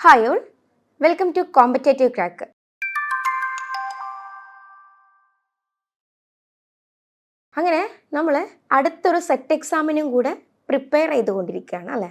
Hi all welcome to competitive crack അങ്ങനെ നമ്മൾ അടുത്തൊരു സെറ്റ് എക്സാമിനും കൂടെ പ്രിപ്പയർ ചെയ്തുകൊണ്ടിരിക്കുകയാണ് അല്ലേ?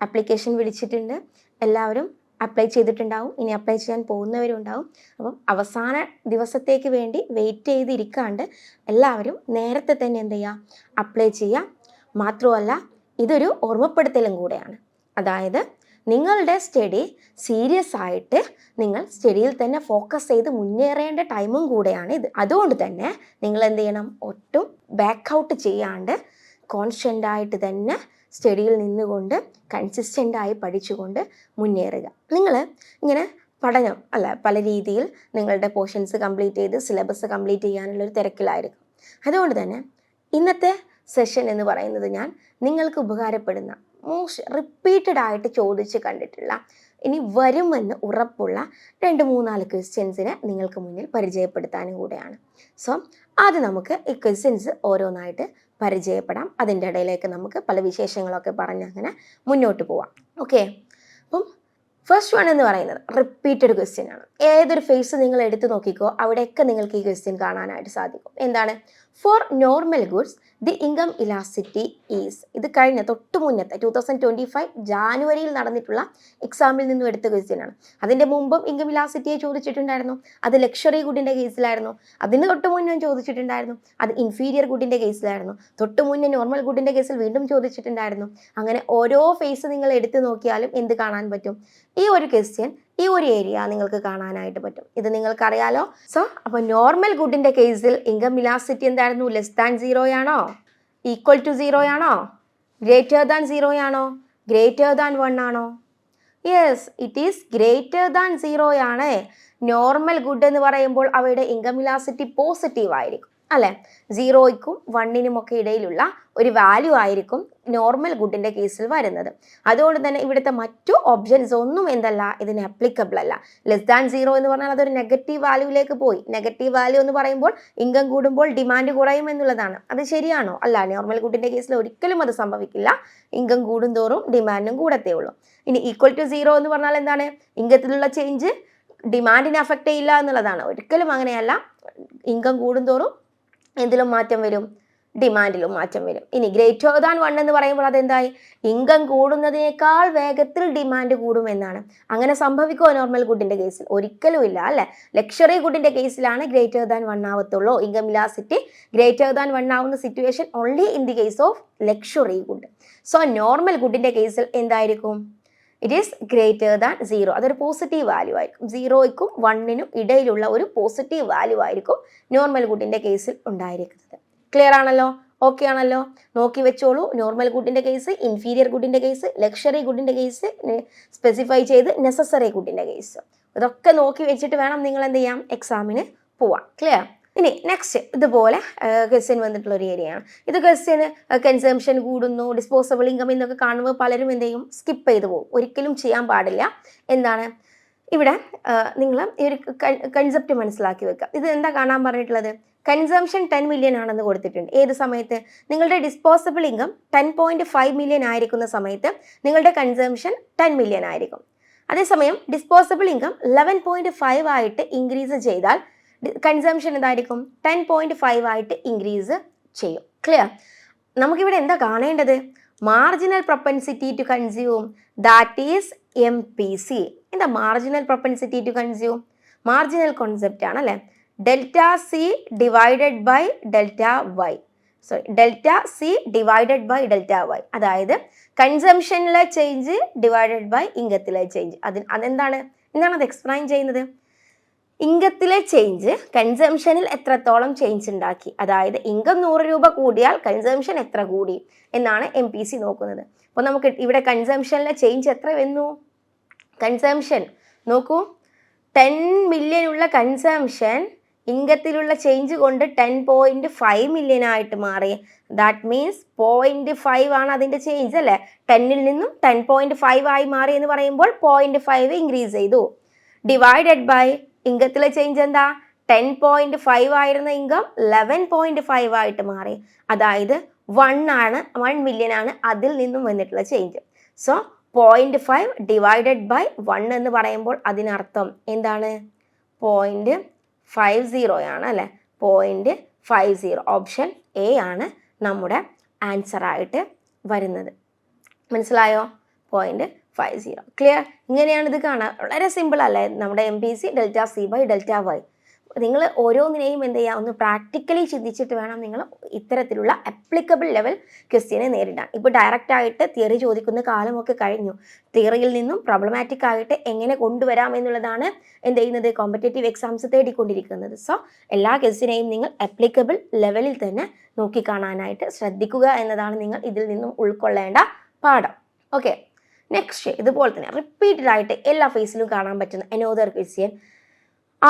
ആപ്ലിക്കേഷൻ വിളിച്ചിട്ടുണ്ട്. എല്ലാവരും അപ്ലൈ ചെയ്തിട്ടുണ്ടാവും. ഇനി അപ്ലൈ ചെയ്യാൻ പോകുന്നവരും ഉണ്ടാവും അപ്പം അവസാന ദിവസത്തേക്ക് വേണ്ടി വെയിറ്റ് ചെയ്തിരിക്കാണ്ട് എല്ലാവരും നേരത്തെ തന്നെ എന്ത് ചെയ്യുക അപ്ലൈ ചെയ്യുക മാത്രമല്ല ഇതൊരു ഓർമ്മപ്പെടുത്തലും കൂടെയാണ്. അതായത് നിങ്ങളുടെ സ്റ്റഡി സീരിയസ് ആയിട്ട് നിങ്ങൾ സ്റ്റഡിയിൽ തന്നെ ഫോക്കസ് ചെയ്ത് മുന്നേറേണ്ട ടൈമും കൂടെയാണ് ഇത്. അതുകൊണ്ട് തന്നെ നിങ്ങൾ എന്ത് ചെയ്യണം? ഒട്ടും ബാക്ക് ഔട്ട് ചെയ്യാണ്ട് കോൺസ്റ്റന്റ് ആയിട്ട് തന്നെ സ്റ്റഡിയിൽ നിന്നുകൊണ്ട് കൺസിസ്റ്റന്റ് ആയി പഠിച്ചുകൊണ്ട് മുന്നേറുക. നിങ്ങൾ ഇങ്ങനെ പഠനം അല്ല പല രീതിയിൽ നിങ്ങളുടെ പോർഷൻസ് കംപ്ലീറ്റ് ചെയ്ത് സിലബസ് കംപ്ലീറ്റ് ചെയ്യാനുള്ളൊരു തിരക്കിലായിരിക്കും. അതുകൊണ്ട് തന്നെ ഇന്നത്തെ സെഷൻ എന്ന് പറയുന്നത് ഞാൻ നിങ്ങൾക്ക് ഉപകാരപ്പെടുന്ന മോസ്റ്റ് റിപ്പീറ്റഡ് ആയിട്ട് ചോദിച്ച് കണ്ടിട്ടുള്ള ഇനി വരുമെന്ന് ഉറപ്പുള്ള രണ്ട് മൂന്നാൽ ക്വസ്റ്റ്യൻസിനെ നിങ്ങൾക്ക് മുന്നിൽ പരിചയപ്പെടുത്താനും കൂടെയാണ്. സോ അത് നമുക്ക് ഈ ക്വസ്റ്റ്യൻസ് ഓരോന്നായിട്ട് പരിചയപ്പെടാം. അതിന്റെ ഇടയിലേക്ക് നമുക്ക് പല വിശേഷങ്ങളൊക്കെ പറഞ്ഞ് അങ്ങനെ മുന്നോട്ട് പോവാം. ഓക്കെ അപ്പം ഫസ്റ്റ് വൺ എന്ന് പറയുന്നത് റിപ്പീറ്റഡ് ക്വസ്റ്റ്യൻ ആണ്. ഏതൊരു ഫേസ് നിങ്ങൾ എടുത്തു നോക്കിക്കോ അവിടെയൊക്കെ നിങ്ങൾക്ക് ഈ ക്വസ്റ്റ്യൻ കാണാനായിട്ട് സാധിക്കും. എന്താണ്? For normal goods the income elasticity is ഇത് കഴിഞ്ഞ തൊട്ട് മുന്നത്തെ ടു തൗസൻഡ് ട്വന്റി ഫൈവ് ജാനുവരിയിൽ നടന്നിട്ടുള്ള എക്സാമിൽ നിന്നും എടുത്ത ക്വസ്റ്റ്യൻ ആണ്. അതിന്റെ മുമ്പും ഇൻകം ഇലാസിറ്റിയെ ചോദിച്ചിട്ടുണ്ടായിരുന്നു. അത് ലക്ഷറി ഗുഡിന്റെ കേസിലായിരുന്നു അതിന് തൊട്ട് മുന്നേ ചോദിച്ചിട്ടുണ്ടായിരുന്നു. അത് ഇൻഫീരിയർ ഗുഡിന്റെ കേസിലായിരുന്നു തൊട്ട് മുന്നേ നോർമൽ ഗുഡിന്റെ കേസിൽ വീണ്ടും ചോദിച്ചിട്ടുണ്ടായിരുന്നു. അങ്ങനെ ഓരോ ഫേസ് നിങ്ങൾ എടുത്തു നോക്കിയാലും എന്ത് കാണാൻ പറ്റും? ഈ ഒരു ക്വസ്റ്റ്യൻ ഈ ഒരു ഏരിയ നിങ്ങൾക്ക് കാണാനായിട്ട് പറ്റും. ഇത് നിങ്ങൾക്കറിയാലോ? സോ അപ്പോൾ നോർമൽ ഗുഡിന്റെ കേസിൽ ഇൻകം ഇലാസിറ്റി എന്തായിരുന്നു? ലെസ് ദാൻ സീറോ ആണോ? ഈക്വൽ ടു സീറോ ആണോ? ഗ്രേറ്റർ ദാൻ സീറോ ആണോ? ഗ്രേറ്റർ ദാൻ വൺ ആണോ? Yes it is greater than zero ആണ്. നോർമൽ ഗുഡ് എന്ന് പറയുമ്പോൾ അവയുടെ ഇൻകം ഇലാസിറ്റി പോസിറ്റീവ് ആയിരിക്കും. അല്ലെ? സീറോയ്ക്കും വണ്ണിനും ഒക്കെ ഇടയിലുള്ള ഒരു വാല്യൂ ആയിരിക്കും. നോർമൽ ഗുഡിന്റെ കേസിൽ വരുന്നത്. അതുകൊണ്ട് തന്നെ ഇവിടുത്തെ മറ്റു ഓപ്ഷൻസ് ഒന്നും എന്തല്ല ഇതിന് അപ്ലിക്കബിൾ അല്ല. ലെസ് ദാൻ സീറോ എന്ന് പറഞ്ഞാൽ അതൊരു നെഗറ്റീവ് വാല്യൂവിലേക്ക് പോയി. നെഗറ്റീവ് വാല്യൂ എന്ന് പറയുമ്പോൾ ഇൻകം കൂടുമ്പോൾ ഡിമാൻഡ് കുറയും എന്നുള്ളതാണ്. അത് ശരിയാണോ? അല്ല നോർമൽ ഗുഡിന്റെ കേസിൽ ഒരിക്കലും അത് സംഭവിക്കില്ല. ഇൻകം കൂടുന്തോറും ഡിമാൻഡും കൂടത്തേ ഉള്ളൂ. ഇനി ഈക്വൽ ടു സീറോ എന്ന് പറഞ്ഞാൽ എന്താണ്? ഇൻകത്തിലുള്ള ചേഞ്ച് ഡിമാൻഡിനെ അഫക്റ്റ് ചെയ്യില്ല എന്നുള്ളതാണ്. ഒരിക്കലും അങ്ങനെയല്ല. ഇൻകം കൂടുന്തോറും എന്തിലും മാറ്റം വരും? ഡിമാൻഡിലും മാറ്റം വരും. ഇനി ഗ്രേറ്റർ ദാൻ വൺ എന്ന് പറയുമ്പോൾ അതെന്തായി? ഇൻകം കൂടുന്നതിനേക്കാൾ വേഗത്തിൽ ഡിമാൻഡ് കൂടുമെന്നാണ് അങ്ങനെ സംഭവിക്കുമോ നോർമൽ ഗുഡിന്റെ കേസിൽ ഒരിക്കലും ഇല്ല അല്ലെ? ലക്ഷറി ഗുഡിന്റെ കേസിലാണ് greater than one ആവത്തുള്ളൂ. Income elasticity greater than one ആവുന്ന situation only in the case of luxury good so normal ഗുഡിന്റെ കേസിൽ എന്തായിരിക്കും? It is greater than zero അതൊരു പോസിറ്റീവ് വാല്യൂ ആയിരിക്കും. സീറോയ്ക്കും വണ്ണിനും ഇടയിലുള്ള ഒരു പോസിറ്റീവ് വാല്യൂ ആയിരിക്കും നോർമൽ ഗുഡിന്റെ കേസിൽ ഉണ്ടായിരിക്കുന്നത്. ക്ലിയർ ആണല്ലോ? ഓക്കെ ആണല്ലോ? നോക്കി വെച്ചോളൂ. നോർമൽ ഗുഡിന്റെ കേസ് ഇൻഫീരിയർ ഗുഡിന്റെ കേസ് ലക്ഷറി ഗുഡിന്റെ കേസ് സ്പെസിഫൈ ചെയ്ത് നെസസറി ഗുഡിന്റെ കേസ് ഇതൊക്കെ നോക്കി വെച്ചിട്ട് വേണം നിങ്ങൾ എന്ത് ചെയ്യാം? എക്സാമിന് പോവാം ക്ലിയർ ഇനി നെക്സ്റ്റ് ഇതുപോലെ ക്വസ്റ്റ്യൻ വന്നിട്ടുള്ള ഒരു ഏരിയയാണ് ഇത് ക്വസ്റ്റ്യന് കൺസംഷൻ കൂടുന്നു ഡിസ്പോസബിൾ ഇൻകം എന്നൊക്കെ കാണുമ്പോൾ പലരും എന്ത് ചെയ്യും? സ്കിപ്പ് ചെയ്തു പോകും. ഒരിക്കലും ചെയ്യാൻ പാടില്ല. എന്താണ്? ഇവിടെ നിങ്ങൾ ഈ ഒരു കൺസെപ്റ്റ് മനസ്സിലാക്കി വെക്കുക ഇത് എന്താ കാണാൻ പറഞ്ഞിട്ടുള്ളത്? കൺസംഷൻ ടെൻ മില്യൺ ആണെന്ന് കൊടുത്തിട്ടുണ്ട്. ഏത് സമയത്ത്? നിങ്ങളുടെ disposable income ten point five million ആയിരിക്കുന്ന സമയത്ത് നിങ്ങളുടെ കൺസംഷൻ ടെൻ മില്യൺ ആയിരിക്കും. അതേസമയം disposable income eleven point five ആയിട്ട് ഇൻക്രീസ് ചെയ്താൽ കൺസംഷൻ എന്തായിരിക്കും? ടെൻ പോയിന്റ് ഫൈവ് ആയിട്ട് ഇൻക്രീസ് ചെയ്യും. ക്ലിയർ നമുക്കിവിടെ എന്താ കാണേണ്ടത്? Marginal propensity to consume that is M P C എന്താ marginal propensity to consume marginal concept ആണ് അല്ലേ? Delta C divided by delta Y sorry delta C divided by delta Y അതായത് കൺസംഷനിലെ change divided by ഇംഗത്തിലെ change അതിന് അതെന്താണ്? എന്താണ് അത് explain ചെയ്യുന്നത്? ഇംഗത്തിലെ ചേഞ്ച് കൺസംഷനിൽ എത്രത്തോളം ചേഞ്ച് ഉണ്ടാക്കി? അതായത് ഇംഗം നൂറ് രൂപ കൂടിയാൽ കൺസംഷൻ എത്ര കൂടി? എന്നാണ് എം നോക്കുന്നത്. അപ്പോൾ നമുക്ക് ഇവിടെ കൺസംഷനിലെ ചേഞ്ച് എത്ര വന്നു? കൺസംഷൻ നോക്കൂ ടെൻ മില്യൺ ഉള്ള കൺസംഷൻ ഇൻകത്തിലുള്ള ചേഞ്ച് കൊണ്ട് ടെൻ പോയിന്റ് ഫൈവ് മില്യൺ ആയിട്ട് മാറി. ദാറ്റ് മീൻസ് പോയിന്റ് ഫൈവ് ആണ് അതിന്റെ ചേഞ്ച് അല്ലേ? ടെന്നിൽ നിന്നും ടെൻ പോയിന്റ് ഫൈവ് ആയി മാറി എന്ന് പറയുമ്പോൾ പോയിന്റ് ഫൈവ് ഇൻക്രീസ് ചെയ്തു. ഡിവൈഡഡ് ബൈ ഇൻകത്തിലെ ചേഞ്ച് എന്താ? ടെൻ പോയിന്റ് ഫൈവ് ആയിരുന്ന ഇൻകം ലെവൻ പോയിന്റ് ഫൈവ് ആയിട്ട് മാറി. അതായത് വൺ ആണ് വൺ മില്യൺ ആണ് അതിൽ നിന്നും വന്നിട്ടുള്ള change so point five divided by one എന്ന് പറയുമ്പോൾ അതിനർത്ഥം എന്താണ്? പോയിന്റ് ഫൈവ് സീറോയാണ് അല്ലേ? Point five zero option A ആണ് നമ്മുടെ ആൻസർ ആയിട്ട് വരുന്നത്. മനസ്സിലായോ? പോയിന്റ് ഫൈവ് സീറോ ക്ലിയർ ഇങ്ങനെയാണ് ഇത് കാണാൻ വളരെ സിമ്പിൾ അല്ലേ? നമ്മുടെ M P C delta C by delta Y നിങ്ങൾ ഓരോന്നിനെയും എന്ത് ചെയ്യുക ഒന്ന് പ്രാക്ടിക്കലി ചിന്തിച്ചിട്ട് വേണം നിങ്ങൾ ഇത്തരത്തിലുള്ള അപ്ലിക്കബിൾ ലെവൽ ക്വസ്റ്റ്യനെ നേരിടാൻ. ഇപ്പോൾ ഡയറക്റ്റ് ആയിട്ട് തിയറി ചോദിക്കുന്ന കാലമൊക്കെ കഴിഞ്ഞു. തിയറിയിൽ നിന്നും പ്രോബ്ലമാറ്റിക് ആയിട്ട് എങ്ങനെ കൊണ്ടുവരാം എന്നുള്ളതാണ് എന്ത് ചെയ്യുന്നത്? Competitive exams തേടിക്കൊണ്ടിരിക്കുന്നത്. സോ എല്ലാ ക്വസ്റ്റ്യനെയും നിങ്ങൾ അപ്ലിക്കബിൾ ലെവലിൽ തന്നെ നോക്കിക്കാണാനായിട്ട് ശ്രദ്ധിക്കുക എന്നതാണ് നിങ്ങൾ ഇതിൽ നിന്നും ഉൾക്കൊള്ളേണ്ട പാഠം. ഓക്കെ നെക്സ്റ്റ് ഇതുപോലെ തന്നെ റിപ്പീറ്റഡ് ആയിട്ട് എല്ലാ ഫേസിലും കാണാൻ പറ്റുന്ന അനോദർ ക്വസ്റ്റ്യൻ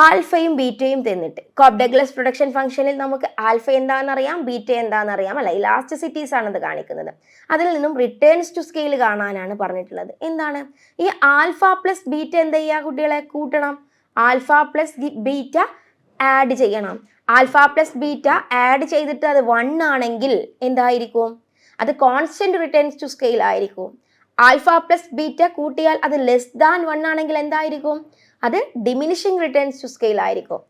ആൽഫയും ബീറ്റയും തന്നിട്ട്. കോപ് ഡഗ്ലസ് പ്രൊഡക്ഷൻ ഫംഗ്ഷനിൽ നമുക്ക് ആൽഫ എന്താണെന്നറിയാം ബീറ്റ എന്താണെന്നറിയാം അല്ല ഇലാസ്റ്റിസിറ്റീസ് ആണ് ഇത് കാണിക്കുന്നത്. അതിൽ നിന്നും റിട്ടേൺസ് ടു സ്കെയിൽ കാണാനാണ് പറഞ്ഞിട്ടുള്ളത്. എന്താണ്? ഈ ആൽഫ പ്ലസ് ബീറ്റ എന്ത് ചെയ്യുക കുട്ടികളെ? കൂട്ടണം. ആൽഫ പ്ലസ് ബീറ്റ ആഡ് ചെയ്യണം. ആൽഫ പ്ലസ് ബീറ്റ ആഡ് ചെയ്തിട്ട് അത് വൺ ആണെങ്കിൽ എന്തായിരിക്കും? അത് കോൺസ്റ്റന്റ് റിട്ടേൺസ് ടു സ്കെയിൽ ആയിരിക്കും. ആൽഫ പ്ലസ് ബീറ്റ കൂട്ടിയാൽ അത് ലെസ് ദാൻ വൺ ആണെങ്കിൽ എന്തായിരിക്കും? അത് ഡിമിനിഷിങ് റിട്ടേൺസ് ടു സ്കെയിൽ ആയിരിക്കും.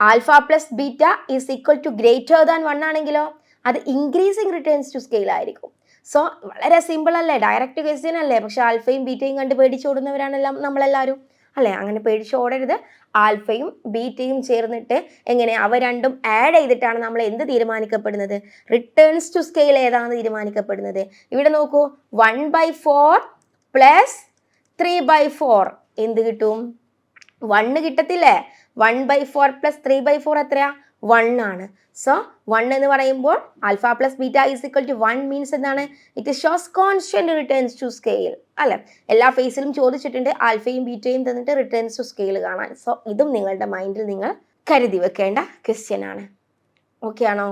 Alpha plus beta is equal to greater than one ആണെങ്കിലോ? അത് ഇൻക്രീസിങ് റിട്ടേൺസ് ടു സ്കെയിൽ ആയിരിക്കും. സോ വളരെ സിമ്പിൾ അല്ലേ? ഡയറക്റ്റ് ക്വസ്റ്റ്യൻ അല്ലേ? പക്ഷെ ആൽഫയും ബീറ്റയും കണ്ട് പേടിച്ചോടുന്നവരാണെല്ലാം നമ്മളെല്ലാവരും. അല്ലേ? അങ്ങനെ പേടിച്ചോടരുത് ആൽഫയും ബീറ്റയും ചേർന്നിട്ട് എങ്ങനെ അവ രണ്ടും ആഡ് ചെയ്തിട്ടാണ് നമ്മൾ എന്ത് തീരുമാനിക്കപ്പെടുന്നത്? റിട്ടേൺസ് ടു സ്കെയിൽ ഏതാണ് തീരുമാനിക്കപ്പെടുന്നത്? ഇവിടെ നോക്കൂ. One by four plus three by four എന്ത് കിട്ടും? One കിട്ടത്തില്ലേ? One by four plus three by four എത്രയാ? വൺ ആണ്. സോ വൺ എന്ന് പറയുമ്പോൾ alpha plus beta is equal to one means എന്താണ്? It shows constant returns to scale അല്ലെ? എല്ലാ ഫേസിലും ചോദിച്ചിട്ടുണ്ട് ആൽഫയും ബീറ്റയും തന്നിട്ട് റിട്ടേൺസ് ടു സ്കെയിൽ കാണാൻ. സോ ഇതും നിങ്ങളുടെ മൈൻഡിൽ നിങ്ങൾ കരുതി വെക്കേണ്ട ക്വസ്റ്റ്യൻ ആണ്. ഓക്കെ ആണോ?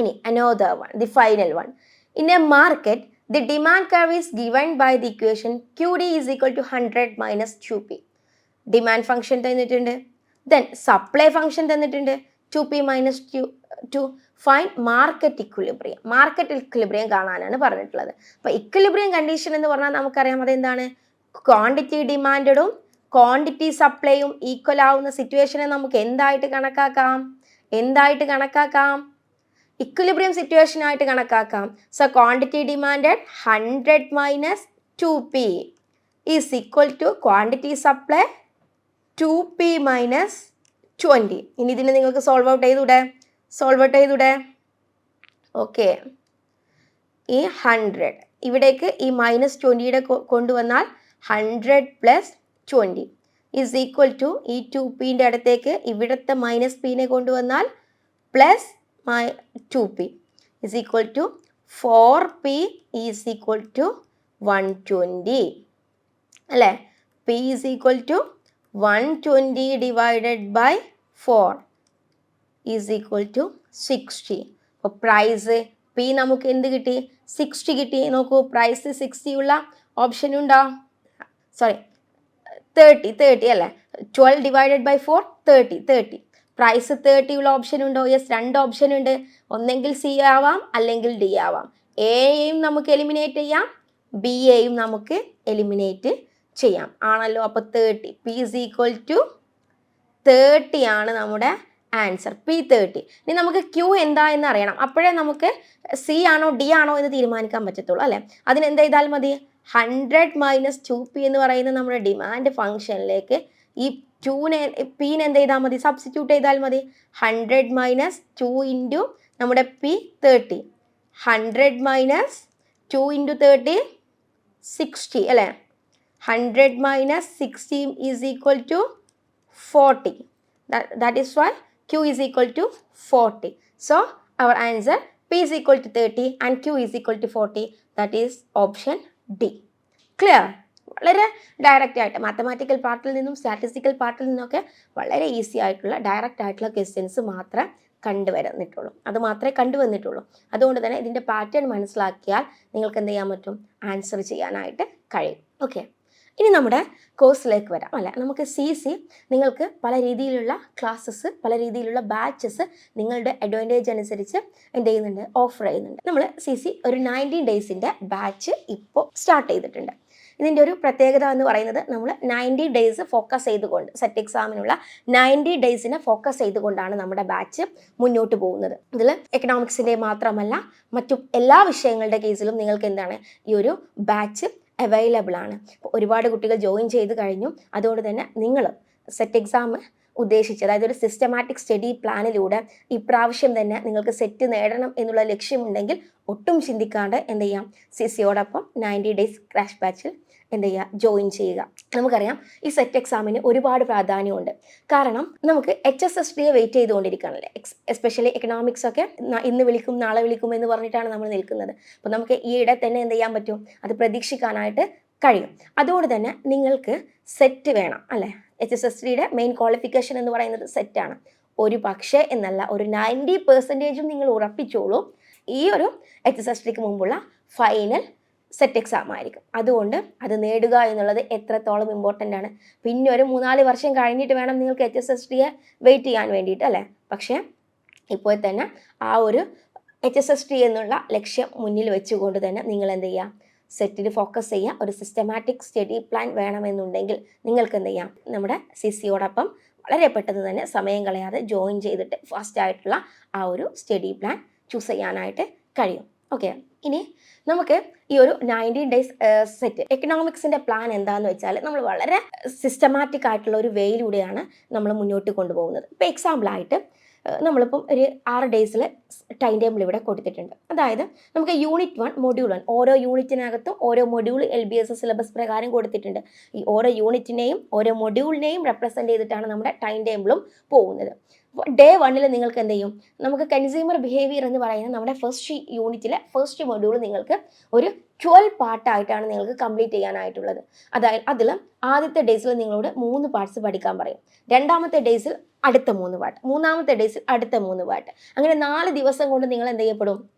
ഇനി another one the final one in a market the demand curve is given by the equation Q D is equal to hundred minus two P demand function തന്നിട്ടുണ്ട്. ദെൻ സപ്ലൈ ഫംഗ്ഷൻ തന്നിട്ടുണ്ട്. Two P minus two two fine market equilibrium market equilibrium കാണാനാണ് പറഞ്ഞിട്ടുള്ളത്. അപ്പോൾ equilibrium condition എന്ന് പറഞ്ഞാൽ നമുക്കറിയാം അതെന്താണ്? Quantity ഡിമാൻഡും ക്വാണ്ടിറ്റി സപ്ലൈയും ഈക്വൽ ആവുന്ന സിറ്റുവേഷനെ നമുക്ക് എന്തായിട്ട് കണക്കാക്കാം? എന്തായിട്ട് കണക്കാക്കാം? ഇക്വിലിബ്രിയം സിറ്റുവേഷൻ ആയിട്ട് കണക്കാക്കാം. So quantity demanded hundred minus two P is equal to quantity supply two P minus twenty ഇനി ഇതിനെ നിങ്ങൾക്ക് സോൾവ് ഔട്ട് ചെയ്തൂടെ? സോൾവ് ഔട്ട് ചെയ്തൂടെ? ഓക്കെ ഈ ഹൺഡ്രഡ് ഇവിടേക്ക് ഈ മൈനസ് ട്വന്റിയുടെ കൊണ്ടുവന്നാൽ hundred plus twenty is equal to ഈ ടു പീന്റെ അടുത്തേക്ക് ഇവിടുത്തെ മൈനസ് പീനെ കൊണ്ടുവന്നാൽ plus my two P is equal to four P is equal to one twenty അല്ലേ? P is equal to one twenty divided by four is equal to sixty അപ്പോൾ price P നമുക്ക് എന്ത് കിട്ടി? സിക്സ്റ്റി കിട്ടി. നോക്കൂ price sixty ഉള്ള option ഉണ്ടോ? Sorry thirty thirty അല്ലേ? Twelve divided by four thirty thirty price thirty ഉള്ള ഓപ്ഷൻ ഉണ്ടോ? യെസ് രണ്ട് ഓപ്ഷൻ ഉണ്ട്. ഒന്നെങ്കിൽ സി ആവാം അല്ലെങ്കിൽ ഡി ആവാം. എയും നമുക്ക് എലിമിനേറ്റ് ചെയ്യാം. ബി എയും നമുക്ക് എലിമിനേറ്റ് ചെയ്യാം. ആണല്ലോ? അപ്പോൾ thirty P is equal to thirty ആണ് നമ്മുടെ ആൻസർ പി തേർട്ടി ഇനി നമുക്ക് ക്യൂ എന്താ എന്ന് അറിയണം. അപ്പോഴേ നമുക്ക് സി ആണോ ഡി ആണോ എന്ന് തീരുമാനിക്കാൻ പറ്റത്തുള്ളൂ അല്ലേ? അതിന് എന്ത് ചെയ്താൽ മതി? ഹൺഡ്രഡ് മൈനസ് ടു പി എന്ന് പറയുന്ന നമ്മുടെ ഡിമാൻഡ് ഫംഗ്ഷനിലേക്ക് ഈ ടൂനെ പീനെ എന്ത് ചെയ്താൽ മതി? സബ്സ്റ്റിറ്റ്യൂട്ട് ചെയ്താൽ മതി. ഹൺഡ്രഡ് മൈനസ് ടു ഇന്റു നമ്മുടെ P thirty hundred minus two into thirty sixty അല്ലേ? Hundred minus sixty is equal to forty that is why q is equal to 40 so our answer p is equal to 30 and q is equal to 40 that is option d. Clear? വളരെ direct ആയിട്ട് mathematical പാർട്ടിൽ നിന്നും statistical പാർട്ടിൽ നിന്നൊക്കെ വളരെ easy ആയിട്ടുള്ള direct ആയിട്ടുള്ള questions മാത്രം കണ്ടുവരുന്നിട്ടുള്ളൂ. അത് മാത്രമേ കണ്ടുവന്നിട്ടുള്ളൂ. അതുകൊണ്ട് തന്നെ ഇതിന്റെ പാറ്റേൺ മനസ്സിലാക്കിയാൽ നിങ്ങൾക്ക് എന്ത് ചെയ്യാൻ പറ്റും? ആൻസർ ചെയ്യാനായിട്ട് കഴിയും. ഓക്കെ ഇനി നമ്മുടെ കോഴ്സിലേക്ക് വരാം. അല്ല? നമുക്ക് സി സി നിങ്ങൾക്ക് പല രീതിയിലുള്ള ക്ലാസ്സസ് പല രീതിയിലുള്ള ബാച്ചസ് നിങ്ങളുടെ അഡ്വാന്റേജ് അനുസരിച്ച് എന്ത് ചെയ്യുന്നുണ്ട്? ഓഫർ ചെയ്യുന്നുണ്ട്. നമ്മൾ സി സി ഒരു നയന്റീൻ ഡേയ്സിന്റെ ബാച്ച് ഇപ്പോൾ സ്റ്റാർട്ട് ചെയ്തിട്ടുണ്ട്. ഇതിന്റെ ഒരു പ്രത്യേകത എന്ന് പറയുന്നത് നമ്മൾ നയന്റി ഡേയ്സ് ഫോക്കസ് ചെയ്തുകൊണ്ട് സെറ്റ് എക്സാമിനുള്ള നയന്റി ഡേയ്സിനെ ഫോക്കസ് ചെയ്തുകൊണ്ടാണ് നമ്മുടെ ബാച്ച് മുന്നോട്ട് പോകുന്നത്. ഇതിൽ എക്കണോമിക്സിന്റെ മാത്രമല്ല മറ്റു എല്ലാ വിഷയങ്ങളുടെ കേസിലും നിങ്ങൾക്ക് എന്താണ്? ഈ ഒരു ബാച്ച് അവൈലബിൾ ആണ്. ഒരുപാട് കുട്ടികൾ ജോയിൻ ചെയ്ത് കഴിഞ്ഞു. അതുകൊണ്ട് തന്നെ നിങ്ങൾ സെറ്റ് എക്സാം ഉദ്ദേശിച്ച് അതായത് ഒരു സിസ്റ്റമാറ്റിക് സ്റ്റഡി പ്ലാനിലൂടെ ഇപ്രാവശ്യം തന്നെ നിങ്ങൾക്ക് സെറ്റ് നേടണം എന്നുള്ള ലക്ഷ്യമുണ്ടെങ്കിൽ ഒട്ടും ചിന്തിക്കാണ്ട് എന്ത് ചെയ്യാം? സി സിയോടൊപ്പം നയന്റി ഡേയ്സ് ക്രാഷ് ബാച്ചിൽ എന്ത് ചെയ്യുക ജോയിൻ ചെയ്യുക. നമുക്കറിയാം ഈ സെറ്റ് എക്സാമിന് ഒരുപാട് പ്രാധാന്യമുണ്ട്. കാരണം നമുക്ക് എച്ച് എസ് എസ് ഡിയെ വെയിറ്റ് ചെയ്തുകൊണ്ടിരിക്കുകയാണല്ലേ? എക്സ് എസ്പെഷ്യലി എക്കണോമിക്സ് ഒക്കെ ഇന്ന് വിളിക്കും നാളെ വിളിക്കും എന്ന് പറഞ്ഞിട്ടാണ് നമ്മൾ നിൽക്കുന്നത്. അപ്പോൾ നമുക്ക് ഈ ഇടെ തന്നെ എന്ത് ചെയ്യാൻ പറ്റും? അത് പ്രതീക്ഷിക്കാനായിട്ട് കഴിയും. അതുകൊണ്ട് തന്നെ നിങ്ങൾക്ക് സെറ്റ് വേണം അല്ലേ? എച്ച് എസ് എസ് ഡിയുടെ മെയിൻ ക്വാളിഫിക്കേഷൻ എന്ന് പറയുന്നത് സെറ്റാണ് ഒരു പക്ഷേ എന്നല്ല ഒരു നയന്റി പെർസെന്റേജും നിങ്ങൾ ഉറപ്പിച്ചോളൂ ഈ ഒരു എച്ച് എസ് എസ് ഡിക്ക് മുമ്പുള്ള ഫൈനൽ സെറ്റ് എക്സാം ആയിരിക്കും. അതുകൊണ്ട് അത് നേടുക എന്നുള്ളത് എത്രത്തോളം ഇമ്പോർട്ടന്റ് ആണ്. പിന്നെ ഒരു മൂന്നാൽ വർഷം കഴിഞ്ഞിട്ട് വേണം നിങ്ങൾക്ക് എച്ച് എസ് എസ് ടിയെ വെയിറ്റ് ചെയ്യാൻ വേണ്ടിയിട്ട് അല്ലേ? പക്ഷേ ഇപ്പോൾ തന്നെ ആ ഒരു എച്ച് എസ് എസ് ടി എന്നുള്ള ലക്ഷ്യം മുന്നിൽ വെച്ചുകൊണ്ട് തന്നെ നിങ്ങൾ എന്ത് ചെയ്യുക സെറ്റിൽ ഫോക്കസ് ചെയ്യുക ഒരു സിസ്റ്റമാറ്റിക് സ്റ്റഡി പ്ലാൻ വേണമെന്നുണ്ടെങ്കിൽ നിങ്ങൾക്ക് എന്ത് ചെയ്യാം? നമ്മുടെ സി സിയോടൊപ്പം വളരെ പെട്ടെന്ന് തന്നെ സമയം കളയാതെ ജോയിൻ ചെയ്തിട്ട് ഫാസ്റ്റ് ആയിട്ടുള്ള ആ ഒരു സ്റ്റഡി പ്ലാൻ ചൂസ് ചെയ്യാനായിട്ട് കഴിയും. ഓക്കെ ഇനി നമുക്ക് ഈ ഒരു നയന്റീൻ ഡേയ്സ് സെറ്റ് എക്കണോമിക്സിന്റെ പ്ലാൻ എന്താണെന്ന് വെച്ചാൽ നമ്മൾ വളരെ സിസ്റ്റമാറ്റിക് ആയിട്ടുള്ള ഒരു വേയിലൂടെയാണ് നമ്മൾ മുന്നോട്ട് കൊണ്ടുപോകുന്നത്. ഇപ്പോൾ എക്സാമ്പിളായിട്ട് നമ്മളിപ്പം ഒരു ആറ് ഡേയ്സിൽ ടൈം ടേബിൾ ഇവിടെ കൊടുത്തിട്ടുണ്ട്. അതായത് നമുക്ക് യൂണിറ്റ് വൺ മൊഡ്യൂൾ വൺ ഓരോ യൂണിറ്റിനകത്തും ഓരോ module L B S syllabus പ്രകാരം കൊടുത്തിട്ടുണ്ട്. ഈ ഓരോ യൂണിറ്റിനെയും ഓരോ മൊഡ്യൂളിനെയും റെപ്രസെന്റ് ചെയ്തിട്ടാണ് നമ്മുടെ ടൈം ടേബിളും പോകുന്നത്. ഡേ വണ്ണിൽ നിങ്ങൾക്ക് എന്ത് ചെയ്യും? നമുക്ക് കൺസ്യൂമർ ബിഹേവിയർ എന്ന് പറയുന്ന നമ്മുടെ ഫസ്റ്റ് യൂണിറ്റിലെ ഫസ്റ്റ് മൊഡ്യൂൾ നിങ്ങൾക്ക് ഒരു ട്വൽവ് പാർട്ടായിട്ടാണ് നിങ്ങൾക്ക് കംപ്ലീറ്റ് ചെയ്യാനായിട്ടുള്ളത്. അതായത് അതിൽ ആദ്യത്തെ ഡേയ്സിൽ നിങ്ങളോട് മൂന്ന് പാർട്സ് പഠിക്കാൻ പറയും. രണ്ടാമത്തെ ഡേയ്സിൽ അടുത്ത മൂന്ന് പാട്ട് മൂന്നാമത്തെ ഡേയ്സിൽ അടുത്ത മൂന്ന് പാട്ട് അങ്ങനെ നാല് ദിവസം കൊണ്ട് നിങ്ങൾ എന്ത് ചെയ്യപ്പെടും?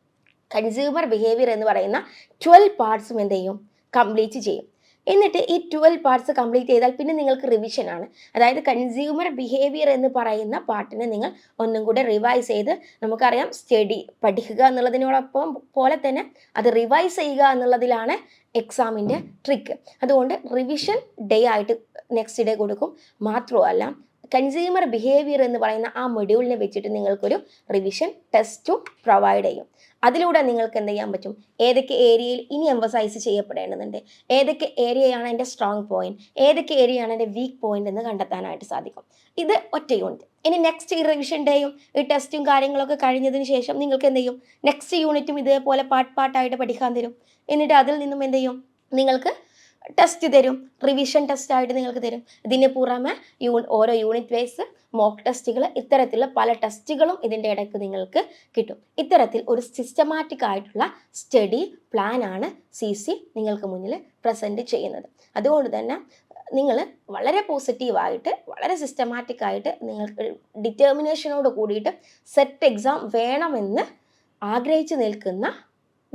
കൺസ്യൂമർ ബിഹേവിയർ എന്ന് പറയുന്ന ട്വൽവ് പാർട്സും എന്ത് ചെയ്യും? കംപ്ലീറ്റ് ചെയ്യും. എന്നിട്ട് ഈ ട്വൽവ് പാർട്സ് കംപ്ലീറ്റ് ചെയ്താൽ പിന്നെ നിങ്ങൾക്ക് റിവിഷൻ ആണ്. അതായത് കൺസ്യൂമർ ബിഹേവിയർ എന്ന് പറയുന്ന പാട്ടിനെ നിങ്ങൾ ഒന്നും കൂടെ റിവൈസ് ചെയ്ത് നമുക്കറിയാം സ്റ്റഡി പഠിക്കുക എന്നുള്ളതിനോടൊപ്പം പോലെ തന്നെ അത് റിവൈസ് ചെയ്യുക എന്നുള്ളതിലാണ് എക്സാമിന്റെ ട്രിക്ക് അതുകൊണ്ട് റിവിഷൻ ഡേ ആയിട്ട് നെക്സ്റ്റ് ഡേ കൊടുക്കും. മാത്രമല്ല കൺസ്യൂമർ ബിഹേവിയർ എന്ന് പറയുന്ന ആ മൊഡ്യൂളിനെ വെച്ചിട്ട് നിങ്ങൾക്കൊരു റിവിഷൻ ടെസ്റ്റും പ്രൊവൈഡ് ചെയ്യും. അതിലൂടെ നിങ്ങൾക്ക് എന്ത് ചെയ്യാൻ പറ്റും? ഏതൊക്കെ ഏരിയയിൽ ഇനി എംഫസൈസ് ചെയ്യപ്പെടേണ്ടതുണ്ട്? ഏതൊക്കെ ഏരിയയാണ് എന്റെ സ്ട്രോങ് പോയിന്റ് ഏതൊക്കെ ഏരിയയാണ് എന്റെ വീക്ക് പോയിന്റ് എന്ന് കണ്ടെത്താനായിട്ട് സാധിക്കും? ഇത് ഒറ്റ യൂണിറ്റ് ഇനി നെക്സ്റ്റ് ഈ റിവിഷൻ ഡേയും ഈ ടെസ്റ്റും കാര്യങ്ങളൊക്കെ കഴിഞ്ഞതിന് ശേഷം നിങ്ങൾക്ക് എന്ത് ചെയ്യും? നെക്സ്റ്റ് യൂണിറ്റും ഇതേപോലെ പാട്ട് പാട്ടായിട്ട് പഠിക്കാൻ തരും. എന്നിട്ട് അതിൽ നിന്നും എന്ത് ചെയ്യും? നിങ്ങൾക്ക് ടെസ്റ്റ് തരും. റിവിഷൻ ടെസ്റ്റ് ആയിട്ട് നിങ്ങൾക്ക് തരും. ഇതിന് പുറമെ യൂ ഓരോ യൂണിറ്റ് വൈസ് മോക്ക് ടെസ്റ്റുകൾ ഇത്തരത്തിലുള്ള പല ടെസ്റ്റുകളും ഇതിന്റെ ഇടയ്ക്ക് നിങ്ങൾക്ക് കിട്ടും. ഇത്തരത്തിൽ ഒരു സിസ്റ്റമാറ്റിക് ആയിട്ടുള്ള സ്റ്റഡി പ്ലാനാണ് സി സി നിങ്ങൾക്ക് മുന്നിൽ പ്രസന്റ് ചെയ്യുന്നത്. അതുകൊണ്ട് തന്നെ നിങ്ങൾ വളരെ പോസിറ്റീവായിട്ട് വളരെ സിസ്റ്റമാറ്റിക് ആയിട്ട് നിങ്ങൾക്ക് ഡിറ്റർമിനേഷനോട് കൂടിയിട്ട് സെറ്റ് എക്സാം വേണമെന്ന് ആഗ്രഹിച്ചു നിൽക്കുന്ന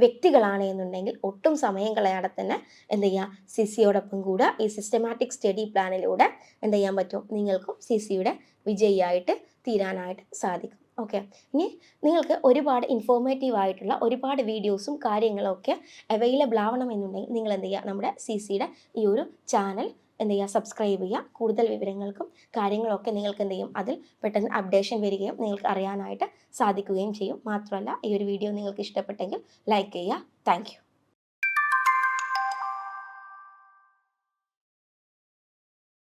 വ്യക്തികളാണ് എന്നുണ്ടെങ്കിൽ ഒട്ടും സമയം കളയാതെ തന്നെ എന്ത് ചെയ്യുക സി സിയോടൊപ്പം കൂടെ ഈ സിസ്റ്റമാറ്റിക് സ്റ്റഡി പ്ലാനിലൂടെ എന്ത് ചെയ്യാൻ പറ്റും? നിങ്ങൾക്കും സി സിയുടെ വിജയിയായിട്ട് തീരാനായിട്ട് സാധിക്കും. ഓക്കെ ഇനി നിങ്ങൾക്ക് ഒരുപാട് ഇൻഫോർമേറ്റീവ് ആയിട്ടുള്ള ഒരുപാട് വീഡിയോസും കാര്യങ്ങളും ഒക്കെ അവൈലബിൾ ആവണമെന്നുണ്ടെങ്കിൽ നിങ്ങൾ എന്ത് ചെയ്യുക നമ്മുടെ സി സിയുടെ ഈ ഒരു ചാനൽ എന്ത് ചെയ്യുക സബ്സ്ക്രൈബ് ചെയ്യുക കൂടുതൽ വിവരങ്ങൾക്കും കാര്യങ്ങളൊക്കെ നിങ്ങൾക്ക് എന്ത് ചെയ്യും അതിൽ പെട്ടെന്ന് അപ്ഡേഷൻ വരികയും നിങ്ങൾക്ക് അറിയാനായിട്ട് സാധിക്കുകയും ചെയ്യും. മാത്രമല്ല ഈ ഒരു വീഡിയോ നിങ്ങൾക്ക് ഇഷ്ടപ്പെട്ടെങ്കിൽ ലൈക്ക് ചെയ്യുക താങ്ക്